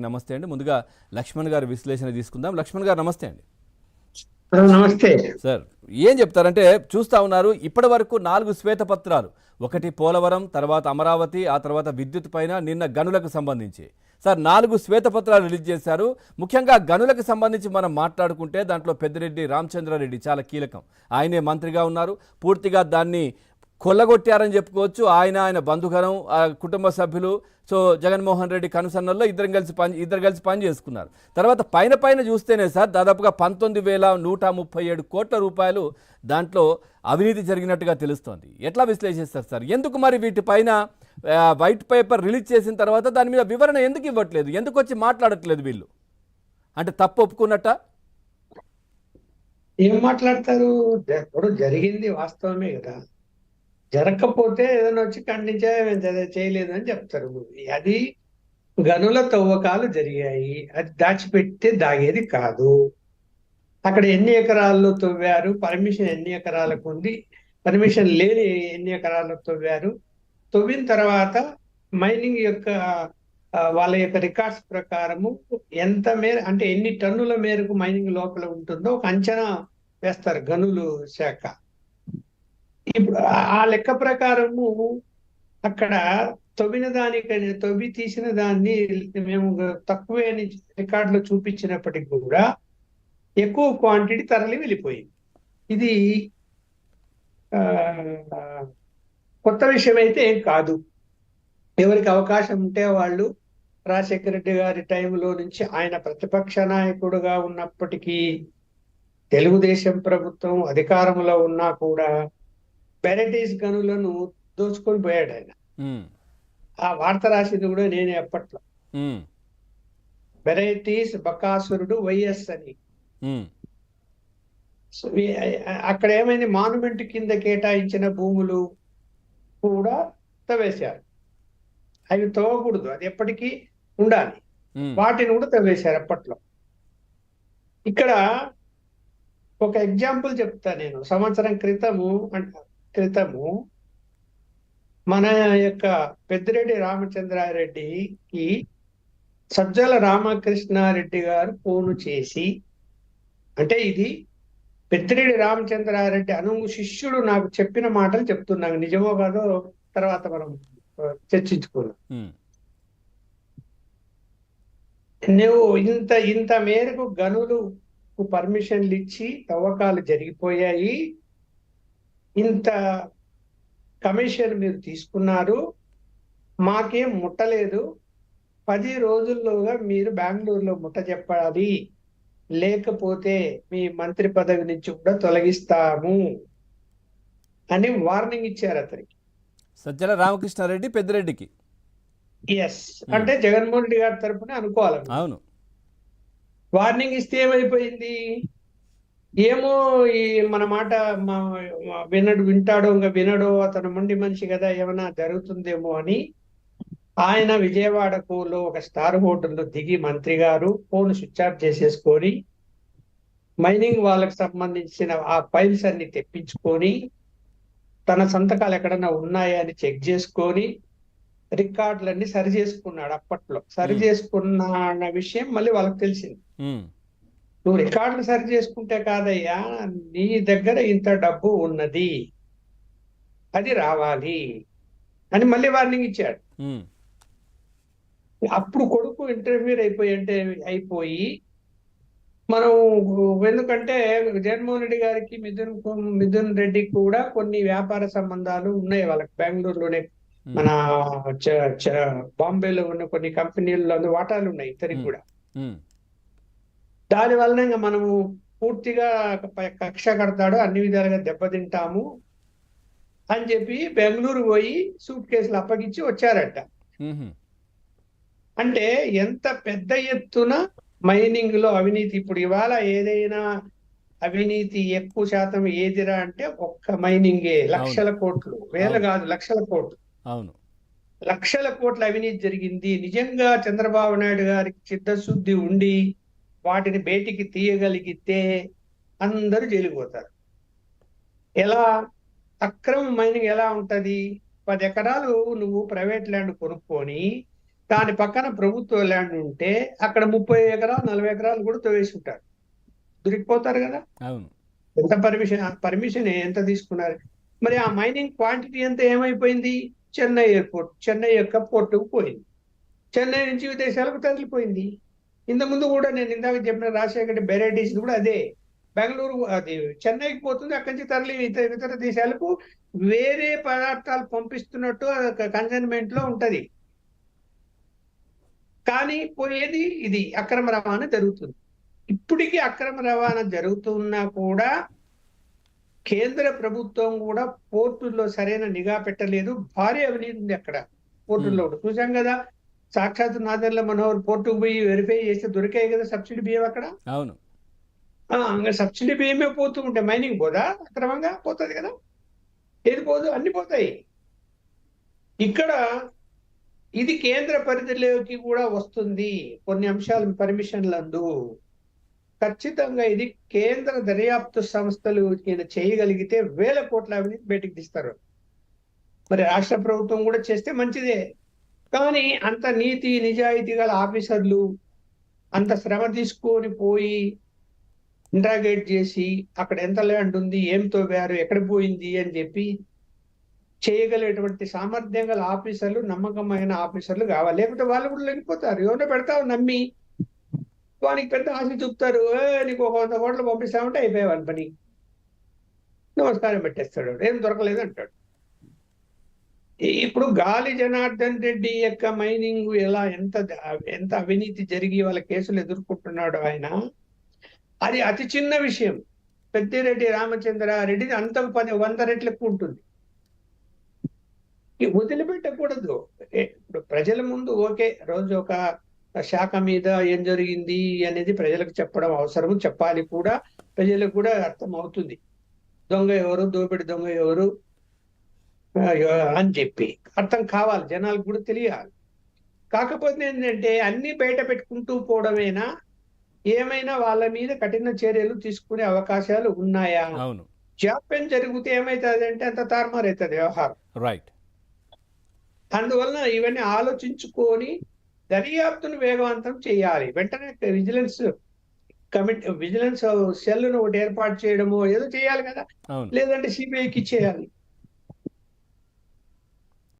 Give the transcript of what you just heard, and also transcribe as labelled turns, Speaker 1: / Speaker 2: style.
Speaker 1: నమస్తే అండి. ముందుగా లక్ష్మణ్ గారి విశ్లేషణ తీసుకుందాం. లక్ష్మణ్ గారు నమస్తే అండి.
Speaker 2: నమస్తే.
Speaker 1: సార్ ఏం చెప్తారంటే చూస్తా ఉన్నారు ఇప్పటి వరకు నాలుగు శ్వేతపత్రాలు. ఒకటి పోలవరం తర్వాత అమరావతి ఆ తర్వాత విద్యుత్ పైన నిన్న గనులకు సంబంధించి. సార్ నాలుగు శ్వేతపత్రాలు రిలీజ్ చేశారు. ముఖ్యంగా గనులకు సంబంధించి మనం మాట్లాడుకుంటే దాంట్లో పెద్దిరెడ్డి రామచంద్రారెడ్డి చాలా కీలకం. ఆయనే మంత్రిగా ఉన్నారు. పూర్తిగా దాన్ని కొల్లగొట్టారని చెప్పుకోవచ్చు. ఆయన ఆయన బంధుగణం ఆ కుటుంబ సభ్యులు సో జగన్మోహన్ రెడ్డి కనుసన్నల్లో ఇద్దరు కలిసి పని ఇద్దరు కలిసి పని చేసుకున్నారు. తర్వాత పైన పైన చూస్తేనే సార్ దాదాపుగా పంతొమ్మిది వేల నూట ముప్పై ఏడు కోట్ల రూపాయలు దాంట్లో అవినీతి జరిగినట్టుగా తెలుస్తోంది. ఎట్లా విశ్లేషిస్తారు సార్? ఎందుకు మరి వీటిపైన వైట్ పేపర్ రిలీజ్ చేసిన తర్వాత దాని మీద వివరణ ఎందుకు ఇవ్వట్లేదు? ఎందుకు వచ్చి మాట్లాడట్లేదు వీళ్ళు? అంటే తప్పు ఒప్పుకున్నట్ట?
Speaker 2: ఏం మాట్లాడతారు? ఇప్పుడు జరిగింది వాస్తవమే కదా. జరగకపోతే ఏదైనా వచ్చి ఖండించే చేయలేదు అని చెప్తారు. అది గనుల తవ్వకాలు జరిగాయి. అది దాచిపెట్టి దాగేది కాదు. అక్కడ ఎన్ని ఎకరాల్లో తవ్వారు? పర్మిషన్ ఎన్ని ఎకరాలకు ఉంది? పర్మిషన్ లేని ఎన్ని ఎకరాల్లో తవ్వారు? తవ్విన తర్వాత మైనింగ్ యొక్క వాళ్ళ యొక్క రికార్డ్స్ ప్రకారము ఎంత మేర అంటే ఎన్ని టన్నుల మేరకు మైనింగ్ లోపల ఉంటుందో ఒక అంచనా వేస్తారు గనులు శాఖ. ఇప్పుడు ఆ- లెక్క ప్రకారము అక్కడ తవ్విన దానికని తవ్వి తీసిన దాన్ని మేము తక్కువే అని రికార్డులో చూపించినప్పటికీ కూడా ఎక్కువ క్వాంటిటీ తరలి వెళ్ళిపోయింది. ఇది ఆ, కొత్త విషయం అయితే ఏం కాదు. ఎవరికి అవకాశం ఉంటే వాళ్ళు రాజశేఖర రెడ్డి గారి టైంలో నుంచి ఆయన ప్రతిపక్ష నాయకుడుగా ఉన్నప్పటికీ తెలుగుదేశం ప్రభుత్వం అధికారంలో ఉన్నా కూడా వెరైటీస్ గనులను దోచుకొని పోయాడు ఆయన. ఆ వార్త రాసింది కూడా నేనే అప్పట్లో.
Speaker 1: ఉమ్,
Speaker 2: వెరైటీస్ బకాసురుడు వైఎస్ అని. అక్కడ ఏమైంది? మానుమెంట్ కింద కేటాయించిన భూములు కూడా తవ్వేశారు. అవి తవ్వకూడదు. అది ఎప్పటికీ ఉండాలి. వాటిని కూడా తవ్వేశారు అప్పట్లో. ఇక్కడ ఒక ఎగ్జాంపుల్ చెప్తా నేను. సంవత్సరం క్రితము అంట క్రితము మన యొక్క పెద్దిరెడ్డి రామచంద్రారెడ్డికి సజ్జల రామకృష్ణారెడ్డి గారు ఫోను చేసి అంటే ఇది పెద్దిరెడ్డి రామచంద్రారెడ్డి అను శిష్యుడు నాకు చెప్పిన మాటలు చెప్తున్నాను. నిజమో కాదో తర్వాత మనం
Speaker 1: ఉమ్,
Speaker 2: నువ్వు ఇంత ఇంత మేరకు గనులు పర్మిషన్లు ఇచ్చి తవ్వకాలు జరిగిపోయాయి. ఇంత కమిషన్ మీరు తీసుకున్నారు మాకేం ముట్టలేదు. పది రోజుల్లోగా మీరు బెంగళూరులో ముట్ట చెప్పాలి. లేకపోతే మీ మంత్రి పదవి నుంచి కూడా తొలగిస్తాము అని వార్నింగ్ ఇచ్చారు అతనికి.
Speaker 1: సజ్జల రామకృష్ణారెడ్డి పెద్దిరెడ్డికి.
Speaker 2: ఎస్ అంటే జగన్మోహన్ రెడ్డి గారి తరపున అనుకోవాలి.
Speaker 1: అవును.
Speaker 2: వార్నింగ్ ఇస్తే ఏమైపోయింది? ఏమో ఈ మన మాట వినడు వింటాడో ఇంకా వినడో అతను మొండి మనిషి కదా ఏమైనా జరుగుతుందేమో అని ఆయన విజయవాడకులో ఒక స్టార్ హోటల్లో దిగి మంత్రి గారు ఫోన్ స్విచ్ ఆఫ్ చేసేసుకొని మైనింగ్ వాళ్ళకి సంబంధించిన ఆ ఫైల్స్ అన్ని తెప్పించుకొని తన సంతకాలు ఎక్కడన్నా ఉన్నాయా అని చెక్ చేసుకొని రికార్డులన్నీ సరి చేసుకున్నాడు అప్పట్లో. సరి. చేసుకున్న అన్న విషయం మళ్ళీ వాళ్ళకి తెలిసింది. నువ్వు రికార్డులు సరి చేసుకుంటే కాదయ్యా నీ దగ్గర ఇంత డబ్బు ఉన్నది. అది రావాలి. అని మళ్ళీ వార్నింగ్ ఇచ్చాడు. అప్పుడు కొడుకు ఇంటర్వ్యూర్ అయిపోయి అంటే అయిపోయి మనం ఎందుకంటే జగన్మోహన్ రెడ్డి గారికి మిథున్ మిథున్ రెడ్డి కూడా కొన్ని వ్యాపార సంబంధాలు ఉన్నాయి వాళ్ళకి. బెంగళూరులోనే మన బాంబేలో ఉన్న కొన్ని కంపెనీల్లో వాటాలు ఉన్నాయి ఇతనికి కూడా. దాని వలన ఇంకా మనము పూర్తిగా కక్ష కడతాడు అన్ని విధాలుగా దెబ్బతింటాము అని చెప్పి బెంగళూరు పోయి సూట్ కేసులు అప్పగించి వచ్చారట. అంటే ఎంత పెద్ద ఎత్తున మైనింగ్లో అవినీతి ఇప్పుడు ఇవాళ ఏదైనా అవినీతి ఎక్కువ శాతం ఏదిరా అంటే ఒక్క మైనింగే లక్షల కోట్లు. వేల. కాదు లక్షల కోట్లు.
Speaker 1: అవును.
Speaker 2: లక్షల కోట్ల అవినీతి జరిగింది. నిజంగా చంద్రబాబు నాయుడు గారికి చిత్తశుద్ధి ఉండి వాటిని బయటికి తీయగలిగితే అందరూ జైలుకుపోతారు. ఎలా? అక్రమ మైనింగ్ ఎలా ఉంటది? పది ఎకరాలు నువ్వు ప్రైవేట్ ల్యాండ్ కొనుక్కొని దాని పక్కన ప్రభుత్వ ల్యాండ్ ఉంటే అక్కడ ముప్పై ఎకరాలు నలభై ఎకరాలు కూడా తవ్వేసి ఉంటారు దొరికిపోతారు కదా? ఎంత పర్మిషన్ పర్మిషన్ ఎంత తీసుకున్నారు? మరి ఆ మైనింగ్ క్వాంటిటీ ఎంత ఏమైపోయింది? చెన్నై ఎయిర్పోర్ట్ చెన్నై యొక్క పోర్టుకు పోయింది. చెన్నై నుంచి విదేశాలకు తరలిపోయింది. ఇంత ముందు కూడా నేను ఇందాక చెప్పిన రాజశేఖర్ వెరైటీస్ కూడా అదే. బెంగళూరు అది చెన్నైకి పోతుంది అక్కడి నుంచి తరలి ఇతర ఇతర దేశాలకు వేరే పదార్థాలు పంపిస్తున్నట్టు కన్సైన్మెంట్లో ఉంటది. కానీ పోయేది ఇది అక్రమ రవాణా జరుగుతుంది. ఇప్పటికీ అక్రమ రవాణా జరుగుతున్నా కూడా కేంద్ర ప్రభుత్వం కూడా పోర్టుల్లో సరైన నిఘా పెట్టలేదు. భారీ అవినీతి ఉంది అక్కడ. పోర్టుల్లో చూసాం కదా సాక్షాత్ నాదెండ్ల మనోహర్ పోర్టుకు పోయి వెరిఫై చేస్తే దొరికాయి కదా సబ్సిడీ బియ్యం అక్కడ?
Speaker 1: అవును.
Speaker 2: సబ్సిడీ బియ్యమే పోతూ ఉంటే మైనింగ్ పోదా? అక్రమంగా పోతుంది కదా? ఏది పోదు? అన్ని పోతాయి. ఇక్కడ ఇది కేంద్ర పరిధిలోకి కూడా వస్తుంది. కొన్ని అంశాలు పర్మిషన్లు అందు ఖచ్చితంగా ఇది కేంద్ర దర్యాప్తు సంస్థలు ఈయన చేయగలిగితే వేల కోట్ల అవినీతి బయటికి తీస్తారు. మరి రాష్ట్ర ప్రభుత్వం కూడా చేస్తే మంచిదే. కానీ అంత నీతి నిజాయితీ గల ఆఫీసర్లు అంత శ్రమ తీసుకొని పోయి ఇంట్రాగేట్ చేసి అక్కడ ఎంత ల్యాండ్ ఉంది ఏం తోపారు ఎక్కడ పోయింది అని చెప్పి చేయగలిగేటువంటి సామర్థ్యం గల ఆఫీసర్లు నమ్మకమైన ఆఫీసర్లు కావాలి. లేకపోతే వాళ్ళు కూడా లెగిపోతారు. ఎవరినో పెడతావు నమ్మి. వానికి పెద్ద ఆశ చూపుతారు. "ఏ, నీకు ఒక వంద కోట్లు పంపిస్తామంటే అయిపోయావని పని. నమస్కారం పెట్టేస్తాడు ఏం దొరకలేదు అంటాడు. ఇప్పుడు గాలి జనార్దన్ రెడ్డి యొక్క మైనింగ్ ఎలా ఎంత ఎంత అవినీతి జరిగి వాళ్ళ కేసులు ఎదుర్కొంటున్నాడు ఆయన? అది అతి చిన్న విషయం. పెద్దిరెడ్డి రామచంద్ర రెడ్డి అంత పది వంద రెట్లు ఎక్కువ ఉంటుంది ఈ వదిలిపెట్టకూడదు. ఇప్పుడు ప్రజల ముందు ఓకే రోజు ఒక శాఖ మీద ఏం జరిగింది అనేది ప్రజలకు చెప్పడం అవసరం చెప్పాలి కూడా. ప్రజలకు కూడా అర్థం అవుతుంది దొంగ ఎవరు? దోపిడి దొంగ ఎవరు? అని చెప్పి. అర్థం కావాలి జనాలకు కూడా తెలియాలి. కాకపోతే ఏంటంటే అన్ని బయట పెట్టుకుంటూ పోవడమేనా? ఏమైనా వాళ్ళ మీద కఠిన చర్యలు తీసుకునే అవకాశాలు ఉన్నాయా?
Speaker 1: అవును.
Speaker 2: జాప్యం జరిగితే ఏమైతుంది అంటే అంత తారుమారు అవుతుంది వ్యవహారం.
Speaker 1: రైట్
Speaker 2: అందువలన ఇవన్నీ ఆలోచించుకొని దర్యాప్తును వేగవంతం చేయాలి. వెంటనే విజిలెన్స్ కమిటీ విజిలెన్స్ సెల్ను ఒకటి ఏర్పాటు చేయడమో ఏదో చేయాలి కదా. లేదంటే సిబిఐకి ఇచ్చేయాలి.